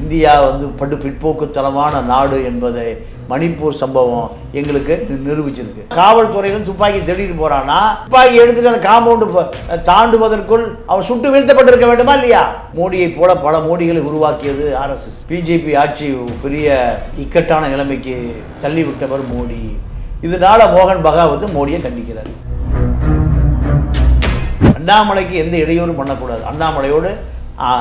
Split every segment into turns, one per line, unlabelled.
India வந்து படு பிற்போக்குத்தனமான நாடு என்பதை மணிப்பூர் சம்பவம் எங்களுக்கு நி- நிரூபிச்சிருக்கு. காவல்துறையிலும் துப்பாக்கி தேடிட்டு போறானா துப்பாக்கி எடுத்துட்டு அந்த காம்பவுண்டு தாண்டுவதற்குள் அவன் சுட்டு வீழ்த்தப்பட்டிருக்க வேண்டுமா இல்லையா? மோடியை போல பல மோடிகளை உருவாக்கியது ஆர்எஸ்எஸ். பிஜேபி ஆட்சி பெரிய இக்கட்டான நிலைமைக்கு தள்ளிவிட்டவர் மோடி. இதனால மோகன் பகாவத் மோடியை கண்டிக்கிறார். அண்ணாமலைக்கு எந்த இடையூறும் பண்ணக்கூடாது. அண்ணாமலையோடு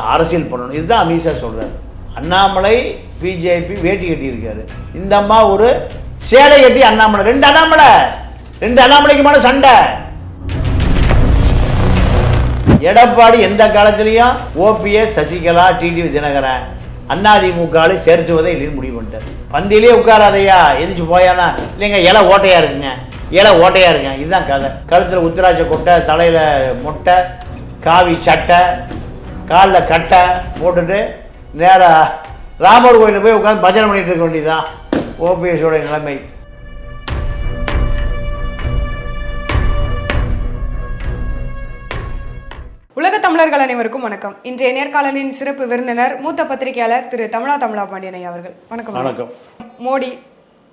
அரசியல் பண்ணணும். இதுதான் அமித்ஷா சொல்கிறார் அண்ணாமலை பிஜேபி வேட்டி கட்டியிருக்காரு. இந்த அம்மா ஒரு சேலை கட்டி அண்ணாமலை. ரெண்டு அண்ணாமலை. ரெண்டு அண்ணாமலைக்குமான சண்டை. எடப்பாடி எந்த காலத்திலையும் ஓபிஎஸ் சசிகலா டிடிவி தினகரன் அதிமுகவை சேர்த்துவதை இல்லைன்னு முடிவு பண்ணிட்டார். பந்தியிலே உட்காராதையா? எதிர்த்து போயானா? இல்லைங்க இலை ஓட்டையா இருக்குங்க. இலை ஓட்டையா இருக்குங்க. இதுதான் கதை. கழுத்தில் உத்திராட்ச கொட்டை தலையில் மொட்டை காவி சட்டை காலில் கட்டை போட்டுட்டு நேராக ராமர் கோயிலில் போய் உட்காந்து பஜனை பண்ணிட்டு இருக்க வேண்டியதுதான். ஓபிஎஸோட நிலைமை.
உலக தமிழர்கள் அனைவருக்கும் வணக்கம். இன்றைய நேர்காணலின் சிறப்பு விருந்தினர் மூத்த பத்திரிகையாளர் திரு தமிழா தமிழா பாண்டியனை அவர்கள். வணக்கம்.
வணக்கம்.
மோடி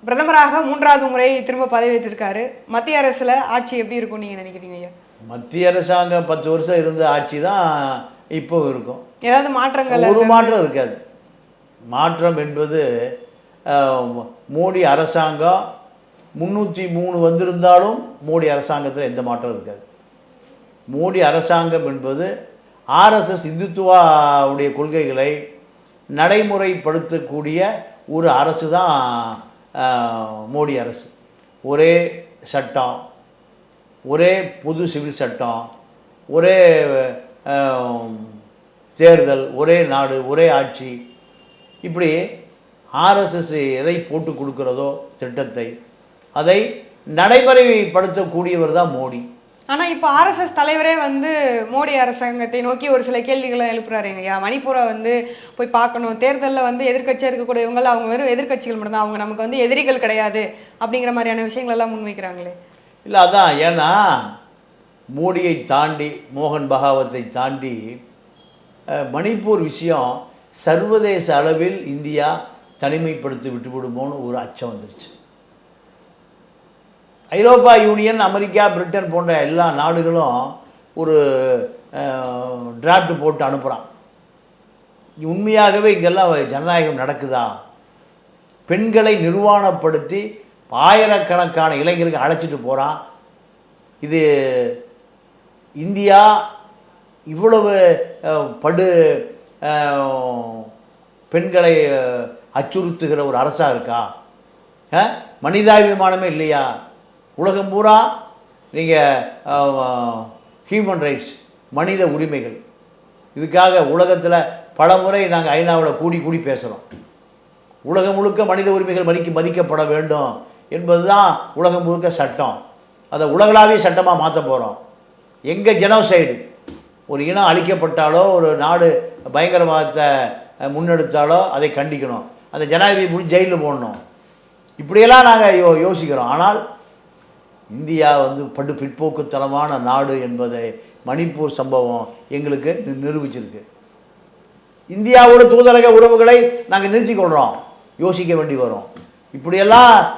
பிரதமராக மூன்றாவது முறை திரும்ப பதவியேற்றிருக்காரு மத்திய அரசுல ஆட்சி எப்படி இருக்கும் நீங்க நினைக்கிறீங்க ஐயா?
மத்திய அரசாங்கம் பத்து வருஷம் இருந்த ஆட்சி தான் இப்போ இருக்கும்.
ஏதாவது மாற்றங்கள்
ஒரு மாற்றம் இருக்காது. மாற்றம் என்பது மோடி அரசாங்கம் முந்நூற்றி மூணு வந்திருந்தாலும் மோடி அரசாங்கத்தில் எந்த மாற்றம் இருக்காது. மோடி அரசாங்கம் என்பது ஆர்எஸ்எஸ் இந்துத்துவாவுடைய கொள்கைகளை நடைமுறைப்படுத்தக்கூடிய ஒரு அரசு தான் மோடி அரசு. ஒரே சட்டம் ஒரே பொது சிவில் சட்டம் ஒரே தேர்தல் ஒரே நாடு ஒரே ஆட்சி. இப்படி ஆர்எஸ்எஸ் எதை போட்டு கொடுக்கிறதோ திட்டத்தை அதை நடைமுறைப்படுத்தக்கூடியவர் தான் மோடி.
ஆனா இப்ப ஆர்எஸ்எஸ் தலைவரே வந்து மோடி அரசாங்கத்தை நோக்கி ஒரு சில கேள்விகளை எழுப்புறாரு ஐயா மணிப்பூரை வந்து போய் பார்க்கணும். தேர்தலில் வந்து எதிர்க்கட்சியாக இருக்கக்கூடியவங்க அவங்க வெறும் எதிர்க்கட்சிகள் மட்டும்தான். அவங்க நமக்கு வந்து எதிரிகள் கிடையாது அப்படிங்கிற மாதிரியான விஷயங்கள் எல்லாம் முன்வைக்கிறாங்களே.
இல்லை அதான். ஏன்னா மோடியை தாண்டி மோகன் பகாவத்தை தாண்டி மணிப்பூர் விஷயம் சர்வதேச அளவில் இந்தியா தனிமைப்படுத்தி விட்டுவிடுமோன்னு ஒரு அச்சம் வந்துருச்சு. ஐரோப்பா யூனியன் அமெரிக்கா பிரிட்டன் போன்ற எல்லா நாடுகளும் ஒரு டிராஃப்ட் போட்டு அனுப்புகிறான் உண்மையாகவே இங்கெல்லாம் ஜனநாயகம் நடக்குதா? பெண்களை நிர்வாணப்படுத்தி ஆயிரக்கணக்கான இளைஞர்கள் அழைச்சிட்டு போகிறான் இது இந்தியா இவ்வளவு படு பெண்களை அச்சுறுத்துகிற ஒரு அரசாக இருக்கா? மனிதாபிமானமே இல்லையா? உலகம் பூரா நீங்கள் ஹியூமன் ரைட்ஸ் மனித உரிமைகள். இதுக்காக உலகத்தில் பல முறை நாங்கள் ஐநாவில் கூடி கூடி பேசுகிறோம் உலகம் முழுக்க மனித உரிமைகள் மதிக்க மதிக்கப்பட வேண்டும் என்பது தான் உலகம் முழுக்க சட்டம். அதை உலகளாவிய சட்டமாக மாற்ற போகிறோம் எங்கே ஜெனோசைடு ஒரு இனம் அழிக்கப்பட்டாலோ ஒரு நாடு பயங்கரவாதத்தை முன்னெடுத்தாலோ அதை கண்டிக்கணும். அந்த ஜனாதிபதி முடிஞ்சு ஜெயிலில் போடணும். இப்படியெல்லாம் நாங்கள் யோ யோசிக்கிறோம். ஆனால் இந்தியா வந்து படு பிற்போக்குத்தனமான நாடு என்பதை மணிப்பூர் சம்பவம் எங்களுக்கு நி- நிரூபிச்சிருக்கு. இந்தியாவோட தூதரக உறவுகளை நாங்கள் நிறுத்தி கொள்கிறோம் யோசிக்க வேண்டி வரும். இப்படியெல்லாம்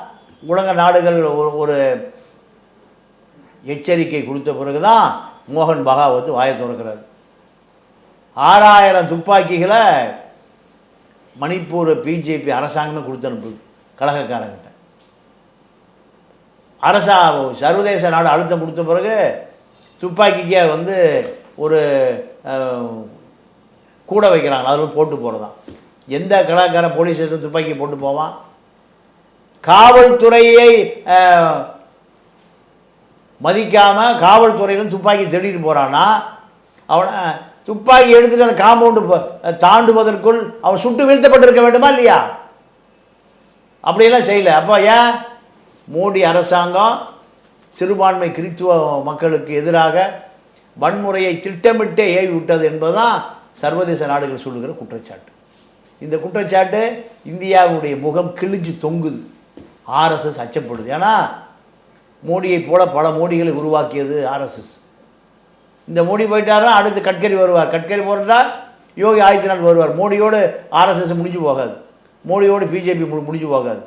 உலக நாடுகள் ஒரு- ஒரு எச்சரிக்கை கொடுத்த பிறகுதான் மோகன் பகாவத் வாயை திறக்கிறார். ஆறாயிரம் துப்பாக்கிகளை மணிப்பூர் பிஜேபி அரசாங்கம்னு கொடுத்து அனுப்புது கழகக்காரங்கிட்ட. அரசா சர்வதேச நாடு அழுத்தம் கொடுத்த பிறகு துப்பாக்கிக்கு வந்து ஒரு கூட வைக்கிறாங்க. அதில் போட்டு போகிறதான் எந்த கலாக்கார போலீஸ் துப்பாக்கி போட்டு போவான்? காவல்துறையை மதிக்காமல் காவல்துறையிலும் துப்பாக்கி தேடிட்டு போகிறான்னா அவனை துப்பாக்கி எடுத்துகிட்டு அந்த காம்பவுண்டு தாண்டுவதற்குள் அவன் சுட்டு வீழ்த்தப்பட்டிருக்க வேண்டுமா இல்லையா? அப்படியெல்லாம் செய்யல. அப்போ ஏன்? மோடி அரசாங்கம் சிறுபான்மை கிறித்துவ மக்களுக்கு எதிராக வன்முறையை திட்டமிட்டே ஏவி விட்டது என்பதுதான் சர்வதேச நாடுகள் சொல்லுகிற குற்றச்சாட்டு. இந்த குற்றச்சாட்டு இந்தியாவுடைய முகம் கிழிஞ்சு தொங்குது. ஆர்எஸ்எஸ் அச்சப்படுது. ஏன்னா மோடியை போல பல மோடிகளை உருவாக்கியது ஆர்எஸ்எஸ் இந்த மோடி போயிட்டாரா? அடுத்து கட்கரி வருவார். கட்கரி போட்டால் யோகி ஆதித்யநாத் வருவார். மோடியோடு ஆர்எஸ்எஸ் முடிஞ்சு போகாது. மோடியோடு பிஜேபி முடிஞ்சு போகாது.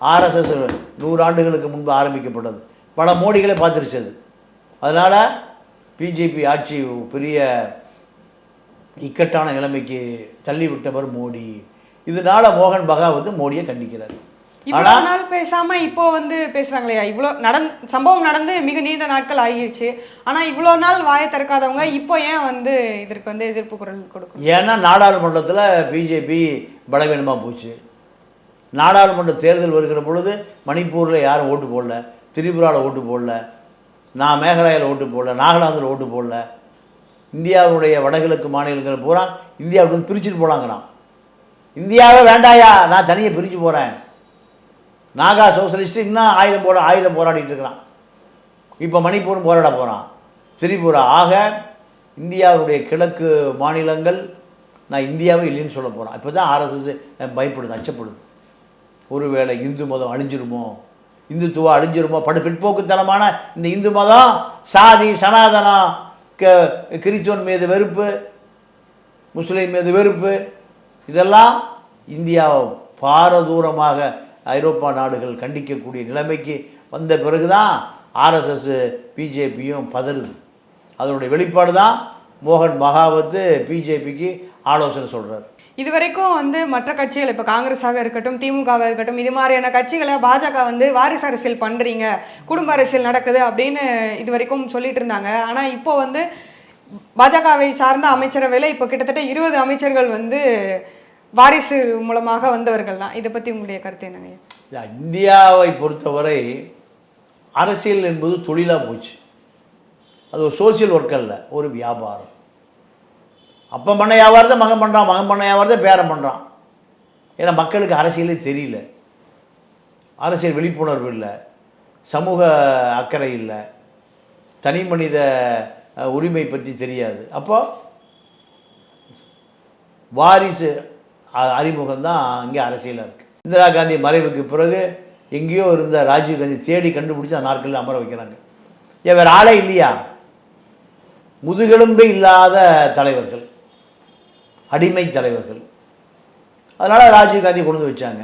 ஆர்எஸ்எஸ் நூறு ஆண்டுகளுக்கு முன்பு ஆரம்பிக்கப்பட்டது. பல மோடிகளை பார்த்துருச்சு அது அதனால் பிஜேபி ஆட்சி பெரிய இக்கட்டான நிலைமைக்கு தள்ளிவிட்டவர் மோடி. இதனால் மோகன் பகாவத் மோடியை கண்டிக்கிறார்.
இவ்வளவு நாள் பேசாம இப்போ வந்து பேசுறாங்களே இவ்வளோ நடந் சம்பவம் நடந்து மிக நீண்ட நாட்கள் ஆகிருச்சு. ஆனா இவ்வளோ நாள் வாயை திறக்காதவங்க இப்போ ஏன் வந்து இதற்கு வந்து எதிர்ப்பு குரல் கொடுக்கணும்?
ஏன்னா நாடாளுமன்றத்தில் பிஜேபி பலவீனமாக போச்சு. நாடாளுமன்ற தேர்தல் வருகிற பொழுது மணிப்பூரில் யாரும் ஓட்டு போடல. திரிபுராவில் ஓட்டு போடல. நான் மேகாலயாவில் ஓட்டு போடல. நாகாலாந்தில் ஓட்டு போடல. இந்தியாவுடைய வடகிழக்கு மாநிலங்கள் பூரா இந்தியாவுக்கு பிரிச்சுட்டு போலாங்கிறான். இந்தியாவே வேண்டாயா? நான் தனியாக பிரித்து போகிறேன் நாகா சோசலிஸ்ட் இன்னும் ஆயுதம் போட ஆயுதம் போராடிட்டு இருக்கிறான். இப்போ மணிப்பூரும் போராட போகிறான் திரிபுரா ஆக இந்தியாவுடைய கிழக்கு மாநிலங்கள் நான் இந்தியாவே இல்லைன்னு சொல்ல போகிறேன் இப்போ தான் ஆர்எஸ்எஸ் பயப்படுது அச்சப்படுது. ஒருவேளை இந்து மதம் அழிஞ்சிருமோ? இந்துத்துவம் அழிஞ்சிருமோ? படு பிற்போக்குத்தனமான இந்த இந்து மதம் சாதி சனாதனம் க கிறிஸ்துவன் மீது வெறுப்பு முஸ்லீம் மீது வெறுப்பு இதெல்லாம் இந்தியாவை பாரதூரமாக ஐரோப்பா நாடுகள் கண்டிக்கக்கூடிய நிலைமைக்கு வந்த பிறகு தான் ஆர்எஸ்எஸ் பிஜேபியும் பதறுது. அதனுடைய வெளிப்பாடு தான் மோகன் மகாவத்து பிஜேபிக்கு ஆலோசனை சொல்கிறார்
இதுவரைக்கும் வந்து மற்ற கட்சிகள் இப்போ காங்கிரஸாக இருக்கட்டும் திமுகவாக இருக்கட்டும் இது மாதிரியான கட்சிகளை பாஜக வந்து வாரிசு அரசியல் பண்ணுறீங்க குடும்ப அரசியல் நடக்குது அப்படின்னு இது வரைக்கும் சொல்லிட்டு இருந்தாங்க. ஆனால் இப்போ வந்து பாஜகவை சார்ந்த அமைச்சரவையில் இப்போ கிட்டத்தட்ட இருபது அமைச்சர்கள் வந்து வாரிசு மூலமாக வந்தவர்கள் தான். இதை பற்றி உங்களுடைய கருத்து என்னங்க?
இந்தியாவை பொறுத்தவரை அரசியல் என்பது தொழிலாக போச்சு. அது ஒரு சோசியல் ஒர்க் அல்ல ஒரு வியாபாரம். அப்போ பண்ண வியாபாரத்தை மகன் பண்ணுறான் மகன் பண்ண வியாபாரத்தை பேரம் பண்ணுறான் ஏன்னா மக்களுக்கு அரசியலே தெரியல. அரசியல் விழிப்புணர்வு இல்லை சமூக அக்கறை இல்லை தனி மனித உரிமை பற்றி தெரியாது. அப்போ வாரிசு அறிமுகம் தான் இங்கே அரசியலாக இருக்குது இந்திரா காந்தி மறைவுக்கு பிறகு எங்கேயோ இருந்த ராஜீவ் காந்தி தேடி கண்டுபிடிச்சி அந்த நாட்களில் அமர வைக்கிறாங்க. ஏன் வேறு ஆளே இல்லையா? முதுகெலும்பே இல்லாத தலைவர்கள் அடிமை தலைவர்கள். அதனால் ராஜீவ்காந்தி கொண்டு வந்து வச்சாங்க.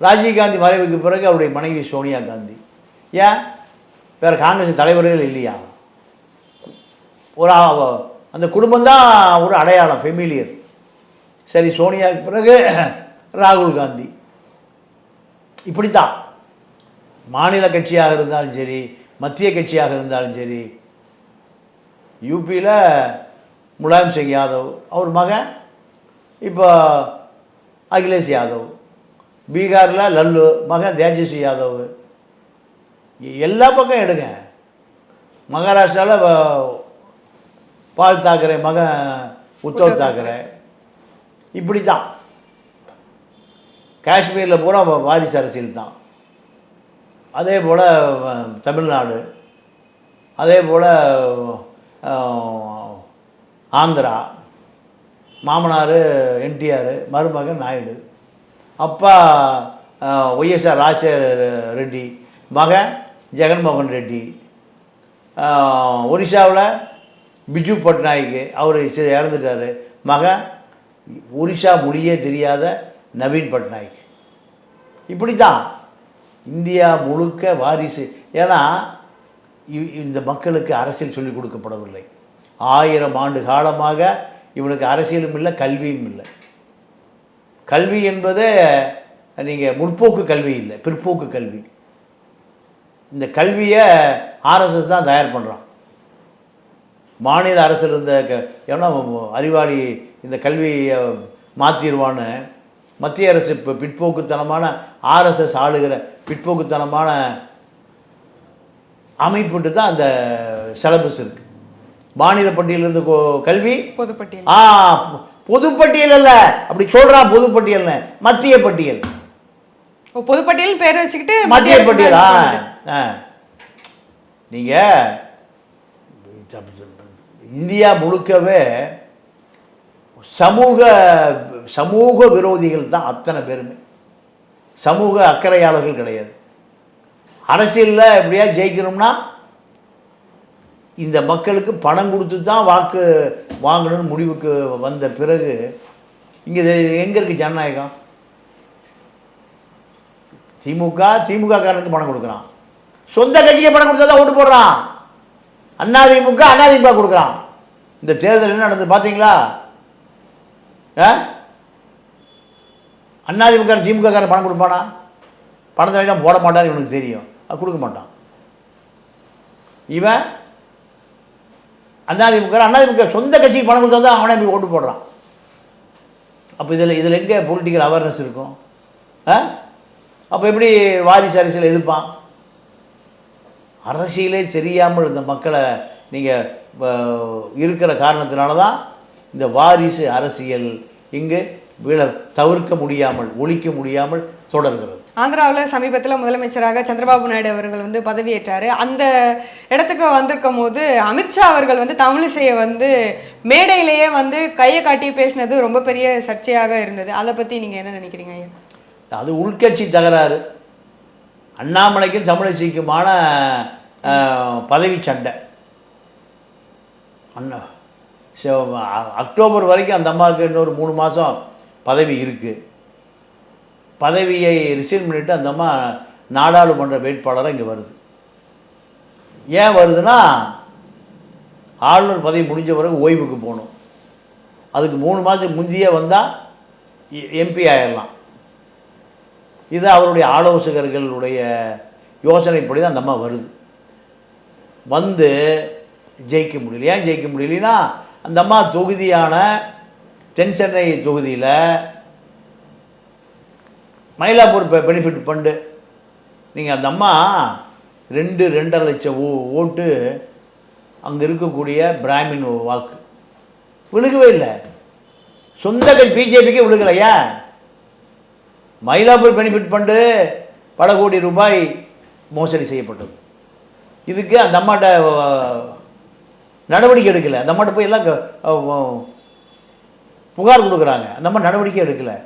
ராஜீவ் காந்தி மறைவுக்கு பிறகு அவருடைய மனைவி சோனியா காந்தி. ஏன்? வேறு காங்கிரஸ் தலைவர்கள் இல்லையா? ஒரு அந்த குடும்பம் தான் ஒரு அடையாளம் ஃபெமிலியர் சரி சோனியாவுக்கு பிறகு ராகுல் காந்தி. இப்படித்தான். மாநில கட்சியாக இருந்தாலும் சரி மத்திய கட்சியாக இருந்தாலும் சரி யூபியில் முலாயம் சிங் யாதவ் அவர் மகன் இப்போ அகிலேஷ் யாதவ் பீகாரில் லல்லு மகன் தேஜஸ்வி யாதவ். எல்லா பக்கம் எடுங்க. மகாராஷ்டிராவில் பால் தாக்கரே மகன் உத்தவ் தாக்கரே. இப்படி தான் காஷ்மீரில் பூரா வாரிசு அரசியல் தான். அதே போல் தமிழ்நாடு. அதே போல் ஆந்திரா. மாமனார் என்டிஆர் மருமகன் நாயுடு. அப்பா ஒய்எஸ்ஆர் ராஜசேகர் ரெட்டி. மகன் ஜெகன்மோகன் ரெட்டி. ஒரிசாவில் பிஜு பட்நாயக் அவர் இறந்துட்டார். மகன் ஒரிஷா மொழியே தெரியாத நவீன் பட்நாயக். இப்படி தான் இந்தியா முழுக்க வாரிசு. ஏன்னா இந்த மக்களுக்கு அரசியல் சொல்லிக் கொடுக்கப்படவில்லை. ஆயிரம் ஆண்டு காலமாக இவனுக்கு அரசியலும் இல்லை கல்வியும் இல்லை. கல்வி என்பதே நீங்கள் முற்போக்கு கல்வி இல்லை பிற்போக்கு கல்வி. இந்த கல்வியை ஆர்எஸ்எஸ் தான் தயார் பண்ணுறான் மாநில அரசு இருந்த க ஏன்னா அறிவாளி இந்த கல்வியை மாற்றிடுவான்னு மத்திய அரசு இப்போ பிற்போக்குத்தனமான ஆர்எஸ்எஸ் ஆளுகிற பிற்போக்குத்தனமான அமைப்புட்டு தான் அந்த சிலபஸ் இருக்கு. மாநில பட்டியலிருந்து கல்வி?
பொதுப்பட்டியல்.
ஆ பொதுப்பட்டியல் அல்ல. அப்படி சொல்றான் பொதுப்பட்டியல்னு. மத்திய பட்டியல்.
பொதுப்பட்டியல் பேர் வச்சுக்கிட்டு
மத்திய பட்டியல் ஆ
தான் இது.
ஆ. நீங்க இந்தியா முழுக்கவே சமூக சமூக விரோதிகள் தான் அத்தனை பேருமே. சமூக அக்கறையாளர்கள் கிடையாது. அரசியலில் எப்படியா ஜெயிக்கணும்னா இந்த மக்களுக்கு பணம் கொடுத்து தான் வாக்கு வாங்கணும்னு முடிவுக்கு வந்த பிறகு இங்கே எங்கே இருக்குது ஜனநாயகம்? திமுக திமுக காரனுக்கு பணம் கொடுக்குறான். சொந்த கட்சிக்கு பணம் கொடுத்தா தான் ஓட்டு போடுறான். அண்ணாதிமுக அண்ணாதிமுக கொடுக்குறான். இந்த தேர்தல் என்ன நடந்தது பார்த்தீங்களா ஆ? திமுகக்காரன் பணம் கொடுப்பானா? பணத்தை வாங்கி போட மாட்டான்னு இவனுக்கு தெரியும். அது கொடுக்க மாட்டான். இவன் அண்ணாதிமுக அண்ணாதிமுக சொந்த கட்சிக்கு பணம் கொடுத்தா தான் அவனே போய் ஓட்டு போடுறான். அப்போ இதில் இதில் எங்கே பொலிட்டிக்கல் அவேர்னஸ் இருக்கும்? ஆ? அப்போ எப்படி வாரிசு அரசியல் எதிர்ப்பான்? அரசியலே தெரியாமல் இந்த மக்களை நீங்கள் இருக்கிற காரணத்தினால தான் இந்த வாரிசு அரசியல் இங்கு வீழ தவிர்க்க முடியாமல் ஒழிக்க முடியாமல் தொடர்கிறது.
ஆந்திராவில் சமீபத்தில் முதலமைச்சராக சந்திரபாபு நாயுடு அவர்கள் வந்து பதவியேற்றாரு. அந்த இடத்துக்கு வந்திருக்கும் போது அமித்ஷா அவர்கள் வந்து தமிழிசையை வந்து மேடையிலேயே வந்து கையை காட்டி பேசினது ரொம்ப பெரிய சர்ச்சையாக இருந்தது. அதை பற்றி நீங்கள் என்ன நினைக்கிறீங்க ஐயா?
அது உள்கட்சி தகராறு. அண்ணாமலைக்கும் தமிழிசைக்குமான பதவி சண்டை. அண்ணா அக்டோபர் வரைக்கும் அந்த அம்மாவுக்கு இன்னொரு மூணு மாதம் பதவி இருக்குது பதவியை ரிசைன் பண்ணிவிட்டு அந்த அம்மா நாடாளுமன்ற வேட்பாளராக இங்கே வருது. ஏன் வருதுன்னா ஆளுநர் பதவி முடிஞ்ச பிறகு ஓய்வுக்கு போகணும். அதுக்கு மூணு மாதத்துக்கு முந்தையே வந்தால் எம்பி ஆயிடலாம் இது அவருடைய ஆலோசகர்களுடைய யோசனைப்படி தான் அந்த அம்மா வருது. வந்து ஜெயிக்க முடியல. ஏன் ஜெயிக்க முடியலன்னா அந்த அம்மா தொகுதியான தென் சென்னை தொகுதியில் மயிலாப்பூர் பெனிஃபிட் ஃபண்டு நீங்கள் அந்த அம்மா ரெண்டு ரெண்டரை லட்சம் ஓ ஓட்டு அங்கே இருக்கக்கூடிய பிராமின் வாக்கு. விழுகவே இல்லை. சொந்த பிஜேபிக்கே விழுகலையா? மயிலாப்பூர் பெனிஃபிட் ஃபண்டு பல கோடி ரூபாய் மோசடி செய்யப்பட்டது. இதுக்கு அந்த அம்மாட்ட நடவடிக்கை எடுக்கலை. அந்த அம்மாட்ட போய் எல்லாம் புகார் கொடுக்குறாங்க. அந்த மாதிரி நடவடிக்கை எடுக்கலை.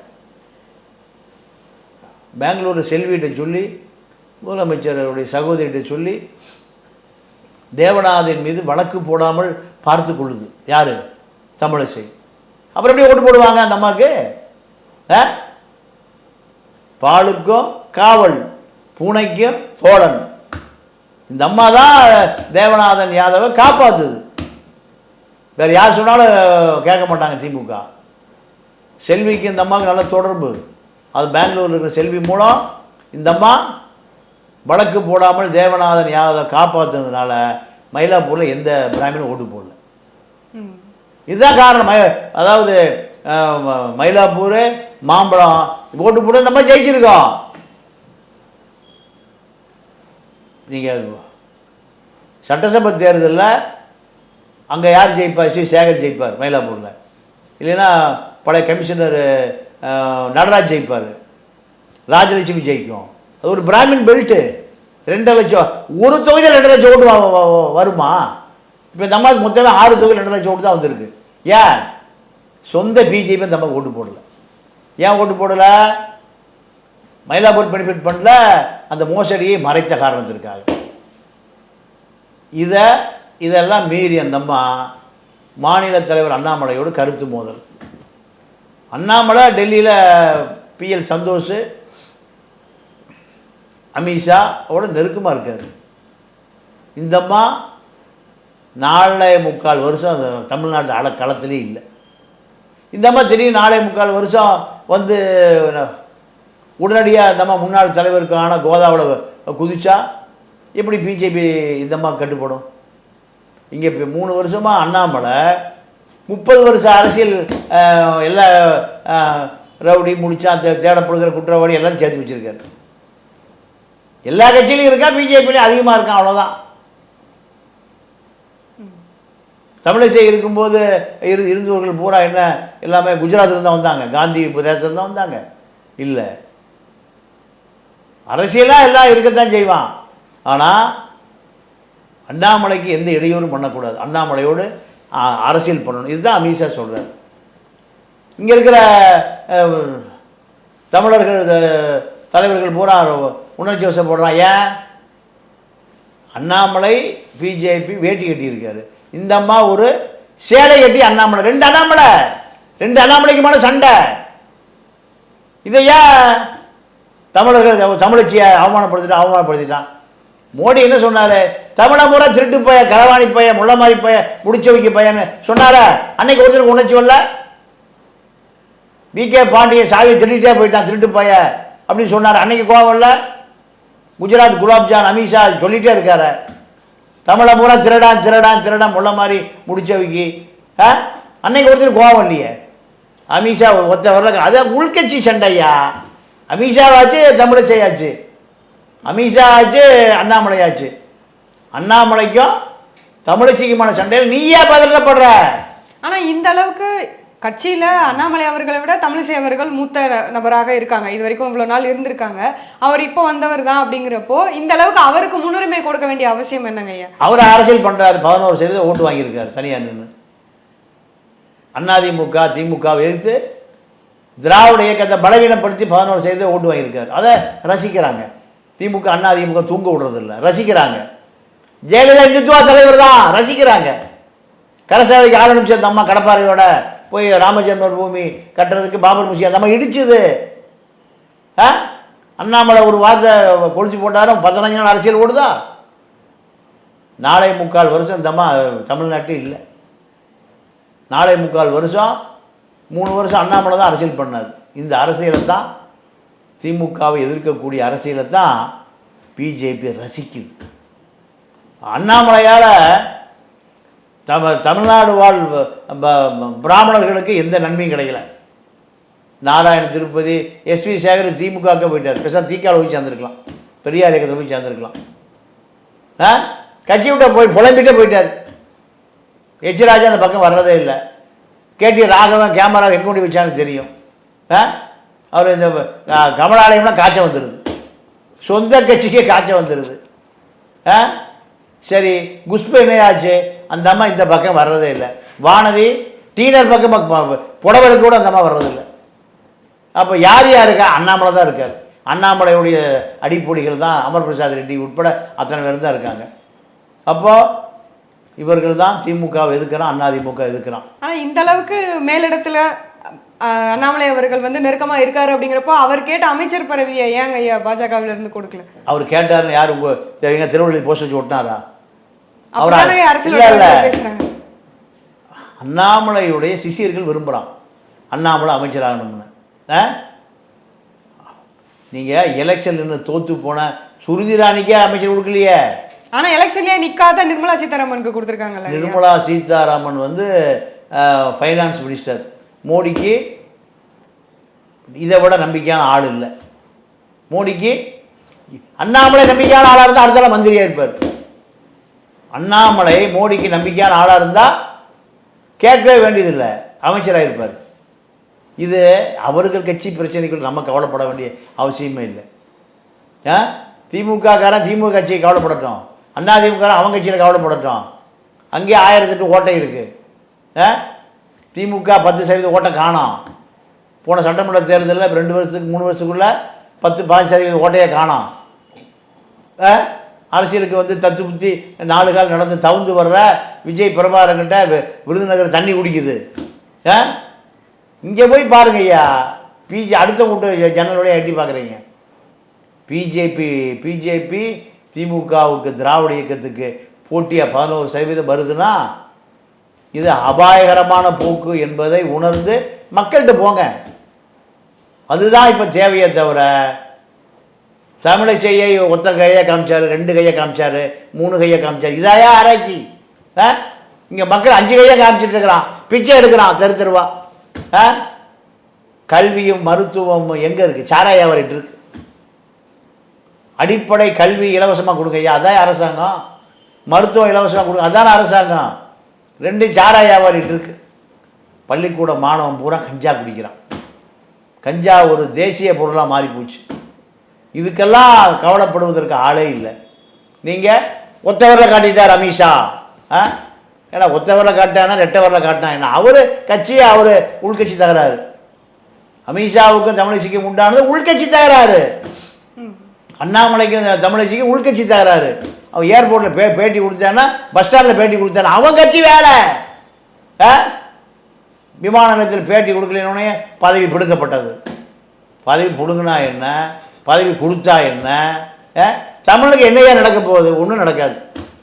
பெங்களூர் செல்விகிட்ட சொல்லி முதலமைச்சருடைய சகோதரிகிட்ட சொல்லி தேவநாதன் மீது வழக்கு போடாமல் பார்த்து கொள்ளுது. யாரு? தமிழிசை. அப்புறம் எப்படி ஓட்டு போடுவாங்க அந்த அம்மாவுக்கு ஆ? பாலுக்கும் காவல் பூனைக்கும் தோழன். இந்த அம்மா தான் தேவநாதன் யாதவை காப்பாற்றுது வேற யார் சொன்னாலும் கேட்க மாட்டாங்க திமுக. செல்விக்கு இந்த அம்மாவுக்கு நல்ல தொடர்பு. அது பெங்களூர்ல இருக்கிற செல்வி மூலம் இந்த அம்மா வழக்கு போடாமல் தேவநாதன் யாதவை காப்பாற்றுனதுனால மயிலாப்பூரில் எந்த பிராமணும் ஓட்டு போடல. இதுதான் காரணம். மய- அதாவது மயிலாப்பூர் மாம்பழம் ஓட்டு போட்டு நம்ம ஜெயிச்சிருக்கோம். நீங்கள் சட்டசபை தேர்தலில் அங்கே யார் ஜெயிப்பார் சி. சேகர் ஜெயிப்பார் மயிலாப்பூரில். இல்லைன்னா பழைய கமிஷனர் நடராஜ் ஜெயிப்பார். ராஜலட்சுமி ஜெயிக்கும். அது ஒரு பிராமின் பெல்ட்டு. ரெண்டரை லட்சம் ஒரு தொகுதியில் ரெண்டு லட்சம் ஓட்டு வருமா? இப்போ இந்த அம்மாவுக்கு மொத்தமே ஆறு தொகுதியில் ரெண்டு லட்சம் ஓட்டு தான் வந்திருக்கு. ஏன்? சொந்த பிஜேபி இந்த அம்மாவுக்கு ஓட்டு போடலை. ஏன் ஓட்டு போடலை? மயிலாப்பூர் பெனிஃபிட் பண்ணல. அந்த மோசடியை மறைத்த காரணத்திற்காக. இதை இதெல்லாம் மீறி அந்தம்மா மாநில தலைவர் அண்ணாமலையோடு கருத்து மோதல். அண்ணாமலை டெல்லியில் பிஎல் சந்தோஷ் அமித்ஷாவோட நெருக்கமாக இருக்கார். இந்தம்மா நாலே முக்கால் வருஷம் தமிழ்நாட்டு அல களத்திலே இல்லை. இந்தம்மா தெரியும் நாலே முக்கால் வருஷம் வந்து உடனடியாக இந்தம்மா முன்னாள் தலைவருக்கான கோதாவில் குதிச்சா எப்படி பிஜேபி இந்தம்மா கட்டுப்படும்? இங்கே இப்போ மூணு வருஷமாக அண்ணாமலை முப்பது வருஷம் அரசியல் எல்லா ரவுடி முடிச்சா தே- தேடப்படுகிற குற்றவாளி எல்லாம் சேர்த்து வச்சுருக்காரு. எல்லா கட்சியிலையும் இருக்கா பிஜேபிலையும் அதிகமாக இருக்கான் அவ்வளோதான் தமிழிசை இருக்கும்போது இரு இருந்தவர்கள் பூரா என்ன எல்லாமே குஜராத்லேருந்து தான் வந்தாங்க காந்தி பிரதேசத்துலேருந்து வந்தாங்க. இல்லை. அரசியலாக எல்லாம் இருக்கத்தான் செய்வான். ஆனால் அண்ணாமலைக்கு எந்த இடையூறும் பண்ணக்கூடாது. அண்ணாமலையோடு அரசியல் பண்ணணும். இதுதான் அமித்ஷா சொல்கிறார் இங்கே இருக்கிற தமிழர்கள் தலைவர்கள் பூரா உணர்ச்சி வசப்படுறான். ஏன்? அண்ணாமலை பிஜேபி வேட்டி கட்டியிருக்காரு. இந்த அம்மா ஒரு சேலை கட்டி அண்ணாமலை. ரெண்டு அண்ணாமலை. ரெண்டு அண்ணாமலைக்குமான சண்டை. இதை ஏன் தமிழர்கள் தமிழச்சியை அவமானப்படுத்திட்டான் அவமானப்படுத்திட்டான்? மோடி என்ன சொன்னாரு? தமிழ முறை திருட்டு பைய களவாணி பையன் முள்ள மாதிரி பையன் முடிச்ச வைக்க பையன்னு சொன்னாரா? அன்னைக்கு ஒருத்தருக்கு உணர்ச்சி வரல? வி கே பாண்டியன் சாவி திருட்டே போயிட்டான் திருட்டு பைய அப்படின்னு சொன்னார். அன்னைக்கு கோவம் இல்லை குஜராத் குலாப்ஜான் அமித்ஷா சொல்லிட்டே இருக்காரு. தமிழை பூரா திருடான் திருடான் திருடான் முள்ள மாதிரி முடிச்சவைக்கு. ஆ? அன்னைக்கு ஒருத்தர் கோவம் இல்லையே அமித்ஷா ஒத்த வரல. அதான் உள்கட்சி சண்டையா? அமித்ஷாவாச்சு தமிழிசையாச்சு? அமித்ஷா ஆச்சு அண்ணாமலை ஆச்சு அண்ணாமலைக்கும் தமிழிசைக்குமான சண்டையில் நீயே பதட்டப்படுற
ஆனா இந்த அளவுக்கு கட்சியில அண்ணாமலை அவர்களை விட தமிழிசை அவர்கள் மூத்த நபராக இருக்காங்க. இது வரைக்கும் இவ்வளவு நாள் இருந்திருக்காங்க. அவர் இப்போ வந்தவர் தான் அப்படிங்கிறப்போ இந்த அளவுக்கு அவருக்கு முன்னுரிமை கொடுக்க வேண்டிய அவசியம் என்னங்க ஐயா?
அவர் அரசியல் பண்றாரு. பதினோரு சதவீதம் ஓட்டு வாங்கியிருக்காரு தனியாக நின்று அதிமுக திமுகவை எதிர்த்து திராவிட இயக்கத்தை பலவீனப்படுத்தி பதினோரு சதவீதம் ஓட்டு வாங்கியிருக்காரு. அதை ரசிக்கிறாங்க. திமுக அண்ணா திமுக தூங்க விடுறதில்ல. ரசிக்கிறாங்க. ஜெயலலிதா இந்துத்துவா தலைவர் தான். ரசிக்கிறாங்க. கரசேவைக்கு ஆள் அனுப்பிச்ச அந்த அம்மா கடப்பாறையோட போய் ராமஜென்மர் பூமி கட்டுறதுக்கு பாபர் முசி அந்த அம்மா இடிச்சுது. ஆ? அண்ணாமலை ஒரு வார்த்தை பொழிச்சு போட்டாலும் பதினஞ்சு நாள் அரசியல் ஓடுதா? நாளை முக்கால் வருஷம் தம்மா தமிழ்நாட்டில் இல்லை. நாளை முக்கால் வருஷம் மூணு வருஷம் அண்ணாமலை தான் அரசியல் பண்ணார். இந்த அரசியலை தான் திமுகவை எதிர்க்கக்கூடிய அரசியலை தான் பிஜேபி ரசிக்குது. அண்ணாமலையால் தம தமிழ்நாடு வாழ் பிராமணர்களுக்கு எந்த நன்மையும் கிடைக்கல. நாராயண திருப்பதி எஸ்வி சேகர் திமுகவுக்கு போயிட்டார். பெருசாக தீக்கால போய் சேர்ந்துருக்கலாம். பெரியார் இயக்கத்தில் போய் சேர்ந்துருக்கலாம். ஆ? கட்சி விட்ட போய் புலம்பிட்டே போயிட்டார். எச் ராஜா அந்த பக்கம் வர்றதே இல்லை. கேடி ராகவன் கேமரா எங்க கொண்டு வச்சான்னு தெரியும். ஆ? அவர் இந்த கமலாலயம்லாம் கமலாலயம்னா காய்ச்சல் வந்துடுது சொந்த கட்சிக்கே காய்ச்சல் வந்துடுது ஆ? சரி குஷ்பு என்னையாச்சு அந்த அம்மா இந்த பக்கம் வர்றதே இல்லை. வானதி டீனர் பக்கம் புடவருக்கு கூட அந்த அம்மா வர்றதில்லை அப்போ யார் யார் இருக்கா? அண்ணாமலை தான் இருக்கார். அண்ணாமலையுடைய அடிப்பொடிகள் தான் அமர் பிரசாத் ரெட்டி உட்பட அத்தனை பேர் தான் இருக்காங்க. அப்போது இவர்கள் தான் திமுக எதுக்குறான் அதிமுக எதுக்குறான்
ஆனால் இந்த அளவுக்கு மேலிடத்தில் அண்ணாமலை அவர்கள் வந்து நெருக்கமா இருக்காரு அப்படிங்கிறப்போ அவர் கேட்ட அமைச்சர் பதவியை ஏங்க ஐயா பாஜகவில இருந்து கொடுக்கல?
அவர் கேட்டாருன்னு யார் உங்க எங்க திருவள்ளி போஸ்ட் வச்சு ஒட்டினாரா அவரா?
அரசியல்
அண்ணாமலையுடைய சிஷியர்கள் விரும்புகிறான் அண்ணாமலை அமைச்சராகணும்னு. ஆ? நீங்கள் எலெக்ஷன் தோத்து போன சுருதி ராணிக்கே அமைச்சர் கொடுக்கலையே.
ஆனா எலெக்ஷன்லயே நிக்காத நிர்மலா சீதாராமனுக்கு கொடுத்துருக்காங்கல்ல ஐயா?
நிர்மலா சீதாராமன் வந்து ஃபைனான்ஸ் மினிஸ்டர் மோடிக்கு இதை விட நம்பிக்கையான ஆள் இல்லை. மோடிக்கு அண்ணாமலை நம்பிக்கையான ஆளாக இருந்தால் அடுத்த மந்திரியாக இருப்பார். அண்ணாமலை மோடிக்கு நம்பிக்கையான ஆளாக இருந்தால் கேட்கவே வேண்டியதில்லை. அமைச்சராக இருப்பார். இது அவர்கள் கட்சி பிரச்சனைகள் நம்ம கவலைப்பட வேண்டிய அவசியமே இல்லை. ஆ? திமுக காரன் திமுக கட்சியை கவலைப்படட்டும். அண்ணா திமுக அவங்க கட்சியில் கவலைப்படட்டும். அங்கேயே ஆயிரத்தெட்டு ஓட்டை இருக்கு. ஆ? திமுக பத்து சதவீத ஓட்டை காணோம். போன சட்டமன்ற தேர்தலில் ரெண்டு வருஷத்துக்கு மூணு வருஷத்துக்குள்ளே பத்து பதினஞ்சு சதவீத ஓட்டையை காணோம். அரசியலுக்கு வந்து தத்து புத்தி நாலு கால் நடந்து தவுந்து வர்ற விஜய் பிரபாரங்கிட்ட விருதுநகர் தண்ணி குடிக்குது. ஆ? இங்கே போய் பாருங்க ஐயா. பிஜே அடுத்த கூட்டம் ஜன்னலோடய எட்டி பார்க்குறீங்க பிஜேபி பிஜேபி திமுகவுக்கு திராவிட இயக்கத்துக்கு போட்டியாக பதினோரு சதவீதம் வருதுன்னா இது அபாயகரமான போக்கு என்பதை உணர்ந்து மக்கள்கிட்ட போங்க. அதுதான் இப்போ தேவையை தவிர தமிழிசையை ஒத்த கையை காமிச்சாரு ரெண்டு கையை காமிச்சாரு மூணு கையை காமிச்சாரு. இதாயா ஆராய்ச்சி? ஆ? இங்கே மக்கள் அஞ்சு கையை காமிச்சிட்டு இருக்கிறான். பிச்சை எடுக்கிறான் தெரு தெருவா. ஆ? கல்வியும் மருத்துவமும் எங்கே இருக்குது சாராய வியாபாரிட்டு இருக்கு. அடிப்படை கல்வி இலவசமாக கொடுங்க ஐயா. அதான் அரசாங்கம். மருத்துவம் இலவசமாக கொடுங்க. அதான அரசாங்கம். ரெண்டு சாராய வியாபாரிட்டு இருக்கு. பள்ளிக்கூட மாணவன் பூரா கஞ்சா குடிக்கிறான். கஞ்சா ஒரு தேசிய பொருளாக மாறி போச்சு இதுக்கெல்லாம் கவலைப்படுவதற்கு ஆளே இல்லை. நீங்கள் ஒத்தவரில் காட்டிட்டார் அமித்ஷா ஆ? ஏன்னா ஒத்தவரில் காட்டானா ரெட்டவரில் காட்டினா என்ன? அவர் கட்சி அவர் உள்கட்சி தகராறு. அமித்ஷாவுக்கும் தமிழிசைக்கும் உண்டானது உள்கட்சி தகராறு. அண்ணாமலைக்கும் தமிழிசைக்கும் உள்கட்சி தகராறு. அவன் ஏர்போர்ட்டில் பே பேட்டி கொடுத்தானா பஸ் ஸ்டாண்டில் பேட்டி கொடுத்தானா அவன் கட்சி வேலை. ஆ? விமான நிலையத்தில் பேட்டி கொடுக்கலனோடனே பதவி பிடுங்கப்பட்டது. பதவி பிடுங்கினா என்ன? பதவி கொடுத்தா என்ன? ஆ? தமிழுக்கு என்னையா நடக்க போகுது? ஒன்றும் நடக்காது.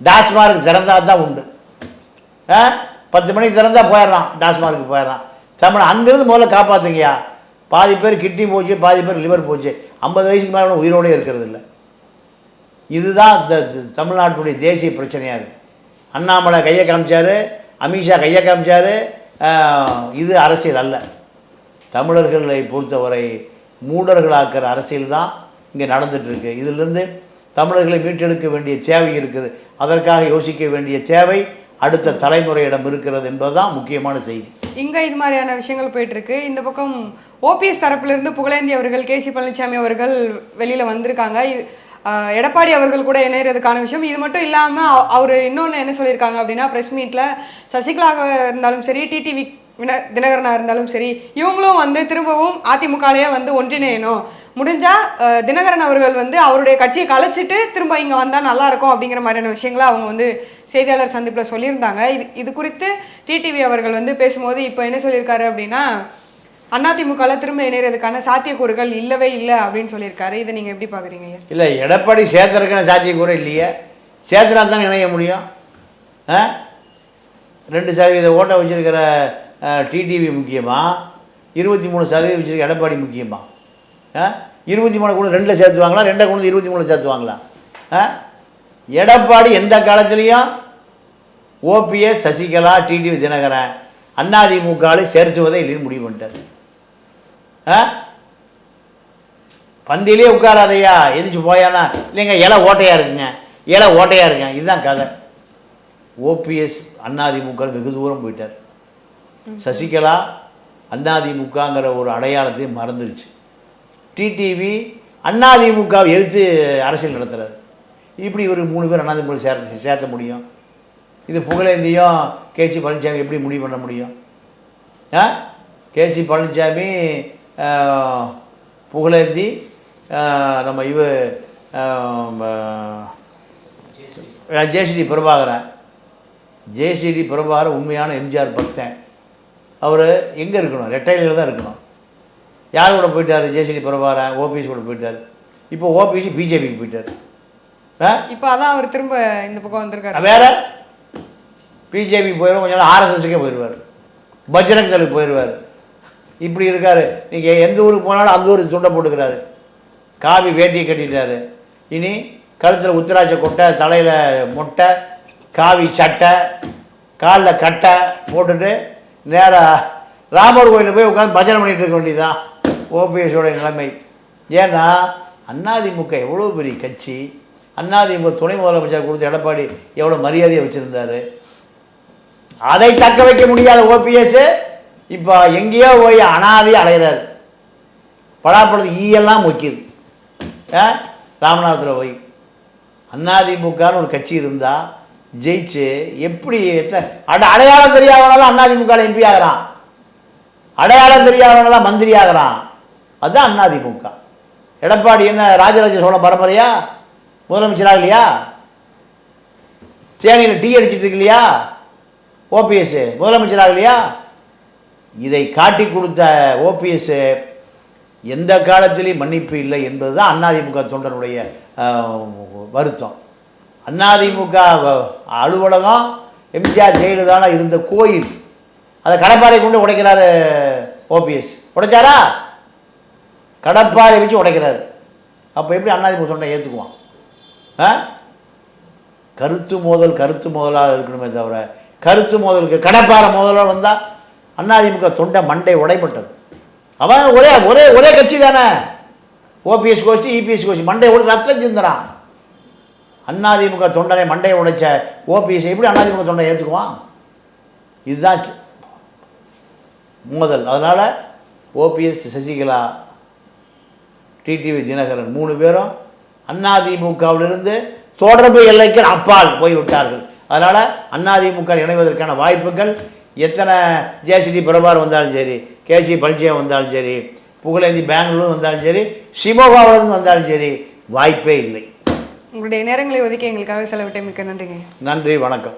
டாஸ்மார்க் திறந்தா தான் உண்டு. ஆ? பத்து மணிக்கு திறந்தா போயிடுறான். டாஸ்மார்க்கு போயிடுறான். தமிழ் அங்கேருந்து முதல்ல காப்பாற்றுங்கய்யா பாதி பேர் கிட்னி போச்சு பாதி பேர் லிவர் போச்சு. ஐம்பது வயசுக்கு மேலே உயிரோடே இருக்கிறது இல்லை இதுதான் இந்த தமிழ்நாட்டுடைய தேசிய பிரச்சனையாக இருக்குது அண்ணாமலை கையை காமிச்சார் அமித்ஷா கையை காமிச்சார் இது அரசியல் அல்ல. தமிழர்களை பொறுத்தவரை மூடர்களாக்கிற அரசியல் தான் இங்கே நடந்துகிட்ருக்கு இதிலிருந்து தமிழர்களை மீட்டெடுக்க வேண்டிய தேவை இருக்குது. அதற்காக யோசிக்க வேண்டிய தேவை அடுத்த தலைமுறையிடம் இருக்கிறது என்பதுதான் முக்கியமான செய்தி.
இங்கே இது மாதிரியான விஷயங்கள் போயிட்டுருக்கு. இந்த பக்கம் ஓபிஎஸ் தரப்பிலிருந்து புகழேந்தி அவர்கள் கே சி பழனிசாமி அவர்கள் வெளியில் வந்திருக்காங்க. இது, எடப்பாடி அவர்கள் கூட இணையிறதுக்கான விஷயம். இது மட்டும் இல்லாமல் அவர் இன்னொன்று என்ன சொல்லியிருக்காங்க அப்படின்னா ப்ரெஸ் மீட்டில் சசிகலாக இருந்தாலும் சரி டிடிவி வின தினகரனாக இருந்தாலும் சரி இவங்களும் வந்து திரும்பவும் அதிமுகலையே வந்து ஒன்றிணையணும். முடிஞ்சால் தினகரன் அவர்கள் வந்து அவருடைய கட்சியை கலைச்சிட்டு திரும்ப இங்கே வந்தால் நல்லாயிருக்கும் அப்படிங்கிற மாதிரியான விஷயங்களை அவங்க வந்து செய்தியாளர் சந்திப்பில் சொல்லியிருந்தாங்க. இது இது குறித்து டிடிவி அவர்கள் வந்து பேசும்போது இப்போ என்ன சொல்லியிருக்காரு அப்படின்னா அதிமுகல திரும்ப இணையறதுக்கான சாத்தியக்கூறுகள் இல்லவே இல்லை அப்படின்னு சொல்லியிருக்காரு. இதை நீங்கள் எப்படி பார்க்குறீங்க
இல்லை எடப்பாடி சேர்த்துறதுக்கான சாத்தியக்கூறு இல்லையே. சேர்த்துனா தான் இணைய முடியும். ஆ? ரெண்டு சதவீத ஓட்டை வச்சிருக்கிற டிடிவி முக்கியமாக இருபத்தி மூணு சதவீதம் வச்சுருக்க எடப்பாடி முக்கியமாக ஆ? இருபத்தி மூணு கூட ரெண்டில் சேர்த்துவாங்களா? ரெண்டை கொண்டு இருபத்தி மூணு சேர்த்துவாங்களா? ஆ? எடப்பாடி எந்த காலத்துலேயும் ஓபிஎஸ் சசிகலா டிடிவி தினகரன் அதிமுகவில் சேர்த்துவதை இல்லைன்னு முடிவு பண்ணிட்டார். பந்தியிலே உட்காராதையா எந்திரிச்சு போயானா? இல்லைங்க இலை ஓட்டையா இருக்குங்க. இலை ஓட்டையா இருக்குங்க. இதுதான் கதை. ஓபிஎஸ் அதிமுக வெகு தூரம் போயிட்டார். சசிகலா அதிமுகங்கிற ஒரு அடையாளத்தை மறந்துருச்சு. டிடிவி அதிமுக எதிர்த்து அரசியல் நடத்துறாரு. இப்படி ஒரு மூணு பேர் அதிமுக சேர்த்து சேர்த்த முடியும்? இது புகழேந்தியும் கேசி பழனிசாமி எப்படி முடிவு பண்ண முடியும்? ஆ? கேசி பழனிசாமி புகழேந்தி நம்ம இவ ஜேசிடி பிரபாகரன். ஜேசிடி பிரபாகரன் உண்மையான எம்ஜிஆர் பக்தன். அவர் எங்கே இருக்கணும்? ரெட்டையில தான் இருக்கணும். யார் கூட போயிட்டார் ஜேசிடி பிரபாகரன்? ஓபிஎஸ் கூட போயிட்டார். இப்போ ஓபிஎஸ் பிஜேபிக்கு போயிட்டார்.
இப்போ அதான் அவர் திரும்ப இந்த பக்கம் வந்திருக்காரு.
வேற? பிஜேபி போயிடும் கொஞ்சம் நாள் ஆர்எஸ்எஸ்க்கே போயிடுவார். பஜ்ரங் போயிடுவார். இப்படி இருக்காரு. நீங்கள் எந்த ஊருக்கு போனாலும் அந்த ஊருக்கு துண்டை போட்டுக்கிறாரு. காவி வேட்டியை கட்டிட்டாரு. இனி கழுத்தில் உத்தராட்ச கொட்டை தலையில் மொட்டை காவி சட்டை காலில் கட்டை போட்டுட்டு நேராக ராமர் கோயிலில் போய் உட்காந்து பஜனை பண்ணிட்டு இருக்க வேண்டியதுதான். ஓபிஎஸோட நிலைமை. ஏன்னா அதிமுக எவ்வளோ பெரிய கட்சி? அதிமுக துணை முதலமைச்சர் கொடுத்த எடப்பாடி எவ்வளோ மரியாதையை வச்சுருந்தாரு? அதை தக்க வைக்க முடியாத ஓபிஎஸ் இப்போ எங்கேயோ போய் அனாதி அலைகிறாரு பலாப்பழத்து ஈயெல்லாம் மொக்கிது. ஆ? ராமநாதத்தில் போய். அதிமுகன்னு ஒரு கட்சி இருந்தால் ஜெயிச்சு எப்படி அட அடையாளம் தெரியாதவனால அதிமுக எம்பி ஆகிறான். அடையாளம் தெரியாதவனால மந்திரி ஆகிறான். அதுதான் அதிமுக எடப்பாடி என்ன ராஜராஜ சோழ பரம்பரையா? முதலமைச்சராக இல்லையா? தேனியில் டீ அடிச்சிட்டு இருக்கு இல்லையா? ஓபிஎஸ் முதலமைச்சராக இல்லையா? இதை காட்டி கொடுத்த ஓபிஎஸ் எந்த காலத்திலையும் மன்னிப்பு இல்லை என்பதுதான் அதிமுக தொண்டனுடைய வருத்தம். அதிமுக அலுவலகம் எம்ஜிஆர் ஜெயலலிதால இருந்த கோயில் அதை கடப்பாறை கொண்டு உடைக்கிறாரு ஓபிஎஸ். உடைச்சாரா? கடப்பாறை வச்சு உடைக்கிறாரு. அப்போ எப்படி அதிமுக தொண்டை ஏற்றுக்குவான் ஆ? கருத்து மோதல் கருத்து மோதலாக இருக்கணுமே தவிர கருத்து மோதலுக்கு கடப்பாறை மோதலாக வந்தால் அதிமுக தொண்டை மண்டை உடைப்பட்டது அவன் ஒரே ஒரே ஒரே கட்சி தானே. ஓபிஎஸ் கோச்சு இபிஎஸ் கோச்சு மண்டை உடை ரத்தம் சிந்துறான். அதிமுக தொண்டனை மண்டையை உடைச்ச ஓபிஎஸ் எப்படி அதிமுக தொண்டை ஏற்றுக்குவான் இதுதான் மோதல். அதனால் ஓபிஎஸ் சசிகலா டிடிவி தினகரன் மூணு பேரும் அதிமுகவிலிருந்து தொடர்பு எல்லைக்கு அப்பால் போய் விட்டார்கள் அதனால் அதிமுக இணைவதற்கான வாய்ப்புகள் எத்தனை ஜேசிடி பிரபார் வந்தாலும் சரி கேசி பழனிசாமி வந்தாலும் சரி புகழேந்தி பெங்களூர் வந்தாலும் சரி சிமோகாவிலிருந்து வந்தாலும் சரி வாய்ப்பே இல்லை.
உங்களுடைய உங்களுடைய நேரங்களை ஒதுக்கி எங்களுக்காக செலவிட்ட மிக்க நன்றிங்க.
நன்றி வணக்கம்.